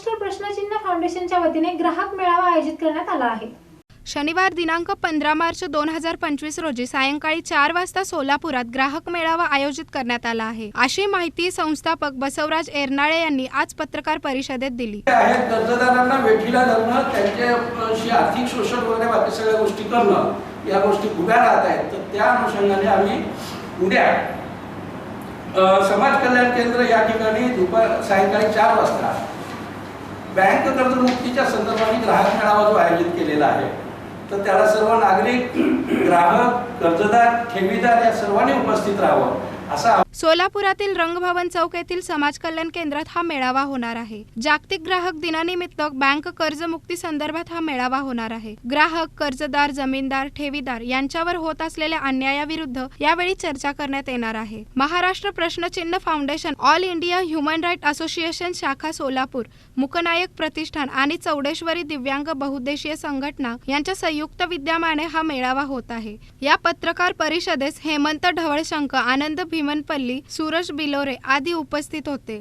महाराष्ट्र प्रश्नचिन्ह फाउंडेशनच्या वतीने ग्राहक मेळावा आयोजित करण्यात आला आहे. शनिवार दिनांक पंधरा मार्च दोन हजार पंचवीस रोजी सायंकाळी चार वाजता सोलापुरात ग्राहक मेळावा आयोजित करण्यात आला आहे. अशी माहिती संस्थापक बसवराज एरनाळे यांनी आज पत्रकार परिषदेत दिली. आहेत कर्जदारांना वेठीला धरणं त्यांच्याशी आर्थिक शोषण वगैरे बाकी सगळ्या गोष्टी करणं या गोष्टी उभ्या राहत आहेत. तर त्या अनुषंगाने आम्ही उद्या समाज कल्याण केंद्र या ठिकाणी दुपार सायंकाळी चार वाजता बँक कर्जमुक्तीच्या संदर्भाने ग्राहक मेळावा जो आयोजित केलेला आहे तर त्याला सर्व नागरिक ग्राहक कर्जदार ठेवीदार या सर्वांनी उपस्थित राहावं. असा सोलापुरातील रंगभवन चौक येथील समाज कल्याण केंद्रात हा मेळावा होणार आहे. जागतिक ग्राहक दिनानिमित्त बँक कर्जमुक्ती संदर्भात हा मेळावा होणार आहे. ग्राहक कर्जदार जमीनदार ठेवीदार यांच्यावर होत असलेल्या अन्यायाविरुद्ध यावेळी चर्चा करण्यात येणार आहे. महाराष्ट्र प्रश्नचिन्ह foundation all India human right association शाखा सोलापूर मुकनायक प्रतिष्ठान आणि चौडेश्वरी दिव्यांग बहुद्देशीय संघटना यांच्या संयुक्त विद्यमाने हा मेळावा होत आहे. या पत्रकार परिषदेस हेमंत ढवळशंक आनंद भी भीमनपल्ली सूरज बिलोरे आदी उपस्थित होते.